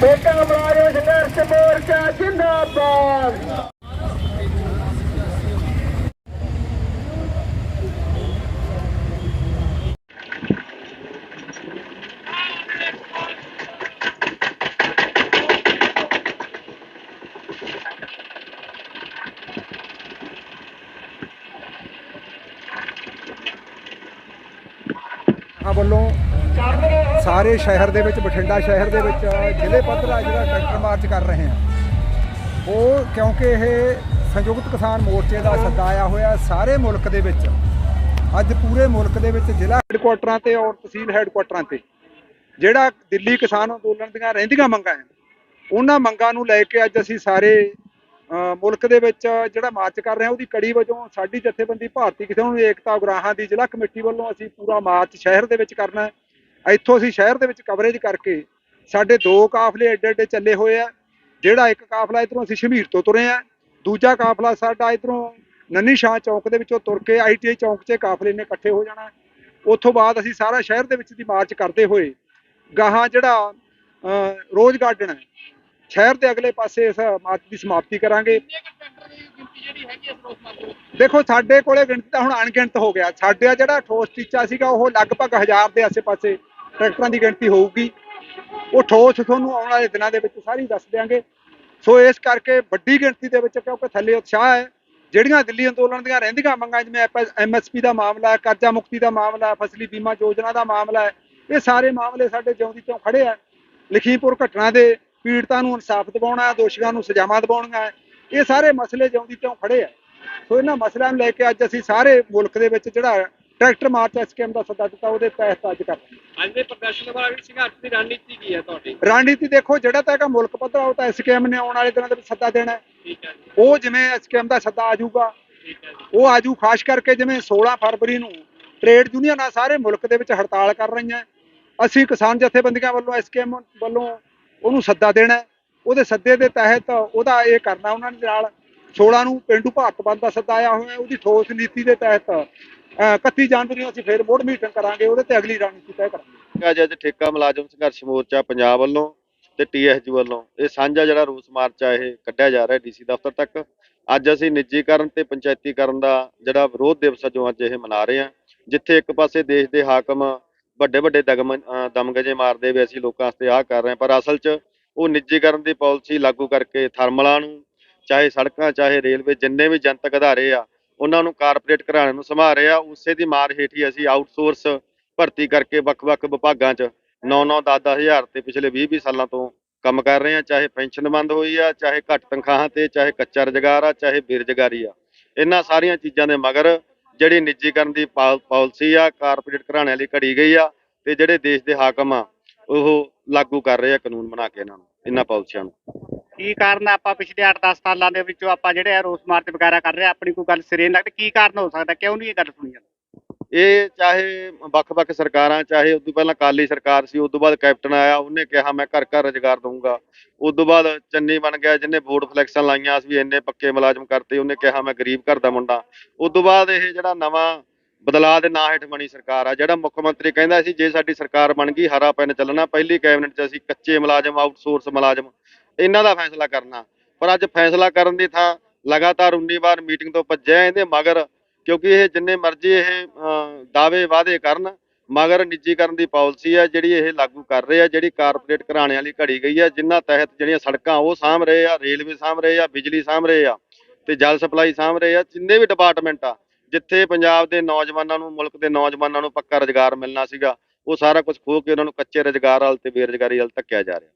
ਠੇਕਾ ਮੁਲਾਜ਼ਮ ਸੰਘਰਸ਼ ਮੋਰਚਾ ਜਿੰਦਾਬਾਦ। ਵੱਲੋਂ ਸਾਰੇ ਸ਼ਹਿਰ ਦੇ ਵਿੱਚ, ਬਠਿੰਡਾ ਸ਼ਹਿਰ ਦੇ ਵਿੱਚ ਜ਼ਿਲ੍ਹੇ ਪੱਧਰ ਆ ਜਿਹੜਾ ਟਰੈਕਟਰ ਮਾਰਚ ਕਰ ਰਹੇ ਆ ਉਹ ਕਿਉਂਕਿ ਇਹ ਸੰਯੁਕਤ ਕਿਸਾਨ ਮੋਰਚੇ ਦਾ ਸੱਦਾ ਆਇਆ ਹੋਇਆ ਸਾਰੇ ਮੁਲਕ ਦੇ ਵਿੱਚ। ਅੱਜ ਪੂਰੇ ਮੁਲਕ ਦੇ ਵਿੱਚ ਜ਼ਿਲ੍ਹਾ ਹੈੱਡਕੁਆਟਰਾਂ ਤੇ ਔਰ ਤਹਿਸੀਲ ਹੈੱਡਕੁਆਟਰਾਂ ਤੇ, ਜਿਹੜਾ ਦਿੱਲੀ ਕਿਸਾਨ ਅੰਦੋਲਨ ਦੀਆਂ ਰਹਿੰਦੀਆਂ ਮੰਗਾਂ ਹੈ, ਉਹਨਾਂ ਮੰਗਾਂ ਨੂੰ ਲੈ ਕੇ ਅੱਜ ਅਸੀਂ ਸਾਰੇ ਮੁਲਕ ਦੇ ਵਿੱਚ ਜਿਹੜਾ ਮਾਰਚ ਕਰ ਰਹੇ ਹਾਂ, ਉਹਦੀ ਕੜੀ ਵਜੋਂ ਸਾਡੀ ਜਥੇਬੰਦੀ ਭਾਰਤੀ ਕਿਸਾਨ ਏਕਤਾ ਉਗਰਾਹਾਂ ਦੀ ਜ਼ਿਲ੍ਹਾ ਕਮੇਟੀ ਵੱਲੋਂ ਅਸੀਂ ਪੂਰਾ ਮਾਰਚ ਸ਼ਹਿਰ ਦੇ ਵਿੱਚ ਕਰਨਾ ਹੈ। ਇੱਥੋਂ ਅਸੀਂ ਸ਼ਹਿਰ ਦੇ ਵਿੱਚ ਕਵਰੇਜ ਕਰਕੇ ਸਾਡੇ ਦੋ ਕਾਫਲੇ ਐਡੇ ਐਡੇ ਚੱਲੇ ਹੋਏ ਆ। ਜਿਹੜਾ ਇੱਕ ਕਾਫਲਾ ਇਧਰੋਂ ਅਸੀਂ ਸ਼ਮੀਰ ਤੋਂ ਤੁਰੇ ਆ, ਦੂਜਾ ਕਾਫਲਾ ਸਾਡਾ ਇਧਰੋਂ ਨੰਨੀ ਸ਼ਾਹ ਚੌਕ ਦੇ ਵਿੱਚੋਂ ਤੁਰ ਕੇ ਆਈਟੀਆਈ ਚੌਕ 'ਚ ਕਾਫਲੇ ਨੇ ਇਕੱਠੇ ਹੋ ਜਾਣਾ। ਉੱਥੋਂ ਬਾਅਦ ਅਸੀਂ ਸਾਰਾ ਸ਼ਹਿਰ ਦੇ ਵਿੱਚ ਦੀ ਮਾਰਚ ਕਰਦੇ ਹੋਏ ਗਾਹਾਂ ਜਿਹੜਾ ਰੋਜ਼ ਗਾਰਡਨ ਹੈ, ਸ਼ਹਿਰ ਦੇ ਅਗਲੇ ਪਾਸੇ ਇਸ ਮਾਰਚ ਦੀ ਸਮਾਪਤੀ ਕਰਾਂਗੇ। ਦੇਖੋ ਸਾਡੇ ਕੋਲੇ ਗਿਣਤੀ ਤਾਂ ਹੁਣ ਅਣਗਿਣਤ ਹੋ ਗਿਆ। ਸਾਡੇ ਜਿਹੜਾ ਠੋਸ ਟੀਚਾ ਸੀਗਾ, ਉਹ ਲਗਭਗ 1000 ਦੇ ਆਸੇ-ਪਾਸੇ ਟਰੈਕਟਰਾਂ ਦੀ ਗਿਣਤੀ ਹੋਊਗੀ। ਉਹ ਠੋਸ ਤੁਹਾਨੂੰ ਆਉਣ ਵਾਲੇ ਦਿਨਾਂ ਦੇ ਵਿੱਚ ਸਾਰੀ ਦੱਸ ਦਿਆਂਗੇ। ਸੋ ਇਸ ਕਰਕੇ ਵੱਡੀ ਗਿਣਤੀ ਦੇ ਵਿੱਚ ਕਿਉਂਕਿ ਥੱਲੇ ਉਤਸ਼ਾਹ ਹੈ, ਜਿਹੜੀਆਂ ਦਿੱਲੀ ਅੰਦੋਲਨ ਦੀਆਂ ਰਹਿੰਦੀਆਂ ਮੰਗਾਂ, ਜਿਵੇਂ ਐਮਐਸਪੀ ਦਾ ਮਾਮਲਾ ਹੈ ਕਰਜ਼ਾ ਮੁਕਤੀ ਦਾ ਮਾਮਲਾ ਹੈ ਫਸਲੀ ਬੀਮਾ ਯੋਜਨਾ ਦਾ ਮਾਮਲਾ ਹੈ, ਇਹ ਸਾਰੇ ਮਾਮਲੇ ਸਾਡੇ ਜਿਉਂਦੀ ਤੋਂ ਖੜੇ ਆ ਲਖੀਮਪੁਰ ਘਟਨਾ ਦੇ ਪੀੜਤਾਂ ਨੂੰ ਇਨਸਾਫ ਦਿਵਾਉਣਾ, ਦੋਸ਼ੀਆਂ ਨੂੰ ਸਜ਼ਾਵਾਂ ਦਿਵਾਉਣੀਆਂ ਹੈ। ਇਹ ਸਾਰੇ ਮਸਲੇ ਜਿਉਂਦੀ ਤੋਂ ਖੜੇ ਆ ਸੋ ਇਹਨਾਂ ਮਸਲਿਆਂ ਨੂੰ ਲੈ ਕੇ ਅੱਜ ਅਸੀਂ ਸਾਰੇ ਮੁਲਕ ਦੇ ਵਿੱਚ ਜਿਹੜਾ ਟਰੈਕਟਰ ਮਾਰਚ ਐਸਕੇਐਮ ਦਾ ਸੱਦਾ ਦਿੱਤਾ ਉਹਦੇ ਤਹਿਤ ਅੱਜ ਕਰ ਅੱਜ ਦੇ ਪ੍ਰਦਰਸ਼ਨ ਵਾਲਾ ਵੀ ਸੰਘਰਸ਼ ਦੀ ਰਣਨੀਤੀ ਕੀ ਹੈ ਤੁਹਾਡੀ ਰਣਨੀਤੀ ਦੇਖੋ ਜਿਹੜਾ ਤਾਂ ਹੈਗਾ ਮੁਲਕ ਪੱਧਰ ਉਹ ਤਾਂ ਐਸਕੇਐਮ ਨੇ ਆਉਣ ਵਾਲੇ ਦਿਨਾਂ ਦੇ ਵਿੱਚ ਸੱਦਾ ਦੇਣਾ ਹੈ। ਠੀਕ ਹੈ ਜੀ ਉਹ ਜਿਵੇਂ ਐਸਕੇਐਮ ਦਾ ਸੱਦਾ ਆਜੂਗਾ ਉਹ ਆਜੂ ਖਾਸ ਕਰਕੇ ਜਿਵੇਂ 16 ਫਰਵਰੀ ਨੂੰ ਟ੍ਰੇਡ ਯੂਨੀਅਨਾਂ ਸਾਰੇ ਮੁਲਕ ਦੇ ਵਿੱਚ ਹੜਤਾਲ ਕਰ ਰਹੀਆਂ ਅਸੀਂ ਕਿਸਾਨ ਜਥੇਬੰਦੀਆਂ ਵੱਲੋਂ ਐਸਕੇਐਮ ਵੱਲੋਂ ਉਹਨੂੰ ਸੱਦਾ ਦੇਣਾ। ਉਹਦੇ ਸੱਦੇ ਦੇ ਤਹਿਤ ਉਹਦਾ ਇਹ ਕਰਨਾ ਉਹਨਾਂ ਦੇ ਨਾਲ 16 ਨੂੰ ਪਿੰਡੂ ਭਾਰਤ ਬੰਦ ਦਾ ਸੱਦਾ ਆਇਆ ਹੋਇਆ। ਉਹਦੀ ਠੋਸ ਨੀਤੀ ਦੇ ਤਹਿਤ 31 ਜਨਵਰੀ ਨੂੰ ਅਸੀਂ ਫੇਰ ਮੋੜ ਮੀਟਿੰਗ ਕਰਾਂਗੇ, ਉਹਦੇ ਤੇ ਅਗਲੀ ਰਣਨੀਤੀ ਤੈਅ ਕਰਾਂਗੇ। ਅੱਜ ਅੱਜ ਠੇਕਾ ਮੁਲਾਜ਼ਮ ਸੰਘਰਸ਼ ਮੋਰਚਾ ਪੰਜਾਬ ਵੱਲੋਂ ਤੇ ਟੀਐਸਯੂ ਵੱਲੋਂ, ਇਹ ਸਾਂਝਾ ਜਿਹੜਾ ਰੋਸ ਮਾਰਚ ਆ, ਇਹ ਕੱਢਿਆ ਜਾ ਰਿਹਾ ਡੀਸੀ ਦਫ਼ਤਰ ਤੱਕ। ਅੱਜ ਅਸੀਂ ਨਿੱਜੀਕਰਨ ਤੇ ਪੰਚਾਇਤੀਕਰਨ ਦਾ ਜਿਹੜਾ ਵਿਰੋਧ ਦਿਵਸ ਜੋ ਅੱਜ ਇਹ ਮਨਾ ਰਹੇ ਹਾਂ ਜਿੱਥੇ ਇੱਕ ਪਾਸੇ ਦੇਸ਼ ਦੇ ਹਾਕਮ ਵੱਡੇ ਵੱਡੇ ਦਗਮ, ਅਹ, ਦਮਗਜੇ ਮਾਰਦੇ ਵੀ ਅਸੀਂ ਲੋਕਾਂ ਵਾਸਤੇ ਆਹ ਕਰ ਰਹੇ ਹਾਂ, ਪਰ ਅਸਲ 'ਚ ਉਹ ਨਿੱਜੀਕਰਨ ਦੀ ਪਾਲਿਸੀ ਲਾਗੂ ਕਰਕੇ ਥਰਮਲਾਂ ਨੂੰ, ਚਾਹੇ ਸੜਕਾਂ, ਚਾਹੇ ਰੇਲਵੇ, ਜਿੰਨੇ ਵੀ ਜਨਤਕ ਅਧਾਰੇ ਆ ਉਹਨਾਂ ਨੂੰ ਕਾਰਪੋਰੇਟ ਘਰਾਣਿਆਂ ਨੂੰ ਸੰਭਾਲ ਰਹੇ ਆ ਉਸੇ ਦੀ ਮਾਰ ਹੇਠ ਹੀ ਅਸੀਂ ਆਊਟਸੋਰਸ ਭਰਤੀ ਕਰਕੇ ਵੱਖ-ਵੱਖ ਵਿਭਾਗਾਂ 'ਚ 9-9 10-10 ਹਜ਼ਾਰ ਤੇ ਪਿਛਲੇ 20-20 ਸਾਲਾਂ ਤੋਂ ਕੰਮ ਕਰ ਰਹੇ ਆ ਚਾਹੇ ਪੈਨਸ਼ਨ ਬੰਦ ਹੋਈ ਆ, ਚਾਹੇ ਘੱਟ ਤਨਖਾਹਾਂ ਤੇ, ਚਾਹੇ ਕੱਚਾ ਰੁਜ਼ਗਾਰ ਆ, ਚਾਹੇ ਬੇਰੁਜ਼ਗਾਰੀ ਆ। ਇਹਨਾਂ ਸਾਰੀਆਂ ਚੀਜ਼ਾਂ ਦੇ ਮਗਰ ਜਿਹੜੀ ਨਿੱਜੀਕਰਨ ਦੀ ਪਾਲ- ਪਾਲਿਸੀ ਆ ਕਾਰਪੋਰੇਟ ਘਰਾਣਿਆਂ ਲਈ ਘੜੀ ਗਈ ਆ ਤੇ ਜਿਹੜੇ ਦੇਸ਼ ਦੇ ਹਾਕਮ ਆ, ਉਹ ਲਾਗੂ ਕਰ ਰਹੇ ਆ ਕਾਨੂੰਨ ਬਣਾ ਕੇ ਇਹਨਾਂ ਨੂੰ, ਇਹਨਾਂ ਪਾਲਿਸੀਆਂ ਨੂੰ। ਕੀ ਕਾਰਨ ਆ ਆਪਾਂ ਪਿਛਲੇ 8-10 ਸਾਲਾਂ ਦੇ ਵਿੱਚੋਂ ਆਪਾਂ ਜਿਹੜੇ ਆ ਰੋਸ ਮਾਰਚ ਵਗੈਰਾ ਕਰ ਰਹੇ ਆ, ਆਪਣੀ ਕੋਈ ਗੱਲ ਸਿਰੇ ਨਹੀਂ ਲੱਗਦੀ, ਕੀ ਕਾਰਨ ਹੋ ਸਕਦਾ? ਕਿਉਂ ਨਹੀਂ ਇਹ ਗੱਲ ਸੁਣੀ ਜਾਂਦੀ? ਇਹ ਚਾਹੇ ਵੱਖ-ਵੱਖ ਸਰਕਾਰਾਂ, ਚਾਹੇ ਉਦੋਂ ਪਹਿਲਾਂ ਕਾਲੀ ਸਰਕਾਰ ਸੀ, ਉਦੋਂ ਬਾਅਦ ਕੈਪਟਨ ਆਇਆ, ਉਹਨੇ ਕਿਹਾ ਮੈਂ ਘਰ ਘਰ ਰੁਜ਼ਗਾਰ ਦਊਂਗਾ। ਉਦੋਂ ਬਾਅਦ ਚੰਨੀ ਬਣ ਗਿਆ, ਜਿਹਨੇ ਵੋਟ ਫਲੈਕਸ਼ਨ ਲਾਈਆਂ ਸੀ, ਵੀ ਇੰਨੇ ਪੱਕੇ ਮੁਲਾਜ਼ਮ ਕਰਤੇ, ਉਹਨੇ ਕਿਹਾ ਮੈਂ ਗਰੀਬ ਘਰ ਦਾ ਮੁੰਡਾ। ਉਦੋਂ ਬਾਅਦ ਇਹ ਜਿਹੜਾ ਨਵਾਂ ਬਦਲਾਅ ਦੇ ਨਾਂ ਹੇਠ ਬਣੀ ਸਰਕਾਰ ਆ, ਜਿਹੜਾ ਮੁੱਖ ਮੰਤਰੀ ਕਹਿੰਦਾ ਸੀ, ਜੇ ਸਾਡੀ ਸਰਕਾਰ ਬਣ ਗਈ, ਹਰਾ ਪੈਨ ਚੱਲਣਾ, ਪਹਿਲੀ ਕੈਬਨਿਟ 'ਚ ਅਸੀਂ ਕੱਚੇ ਮੁਲਾਜ਼ਮ ਆਊਟਸੋਰਸ ਮੁਲਾਜ਼ਮ ਇਹਨਾਂ ਦਾ ਫੈਸਲਾ ਕਰਨਾ। ਪਰ ਅੱਜ ਫੈਸਲਾ ਕਰਨ ਦੀ ਥਾਂ ਲਗਾਤਾਰ 19 ਵਾਰ ਮੀਟਿੰਗ ਤੋਂ ਭੱਜਿਆ ਇਹਦੇ ਮਗਰ, ਕਿਉਂਕਿ ਇਹ ਜਿੰਨੇ ਮਰਜ਼ੀ ਇਹ ਦਾਅਵੇ ਵਾਅਦੇ ਕਰਨ, ਮਗਰ ਨਿੱਜੀਕਰਨ ਦੀ ਪਾਲਿਸੀ ਹੈ ਜਿਹੜੀ ਇਹ ਲਾਗੂ ਕਰ ਰਹੇ ਆ, ਜਿਹੜੀ ਕਾਰਪੋਰੇਟ ਘਰਾਣਿਆਂ ਵਾਲੀ ਘੜੀ ਗਈ ਹੈ ਜਿਨ੍ਹਾਂ ਤਹਿਤ ਜਿਹੜੀਆਂ ਸੜਕਾਂ ਉਹ ਸਾਂਭ ਰਹੇ ਆ, ਰੇਲਵੇ ਸਾਂਭ ਰਹੇ ਆ, ਬਿਜਲੀ ਸਾਂਭ ਰਹੇ ਆ ਤੇ ਜਲ ਸਪਲਾਈ ਸਾਂਭ ਰਹੇ ਆ, ਜਿੰਨੇ ਵੀ ਡਿਪਾਰਟਮੈਂਟ ਆ, ਜਿੱਥੇ ਪੰਜਾਬ ਦੇ ਨੌਜਵਾਨਾਂ ਨੂੰ, ਮੁਲਕ ਦੇ ਨੌਜਵਾਨਾਂ ਨੂੰ ਪੱਕਾ ਰੁਜ਼ਗਾਰ ਮਿਲਣਾ ਸੀਗਾ, ਉਹ ਸਾਰਾ ਕੁਝ ਖੋਹ ਕੇ ਉਹਨਾਂ ਨੂੰ ਕੱਚੇ ਰੁਜ਼ਗਾਰ ਵੱਲ ਤੇ ਬੇਰੁਜ਼ਗਾਰੀ ਵੱਲ ਧੱਕਿਆ ਜਾ ਰਿਹਾ।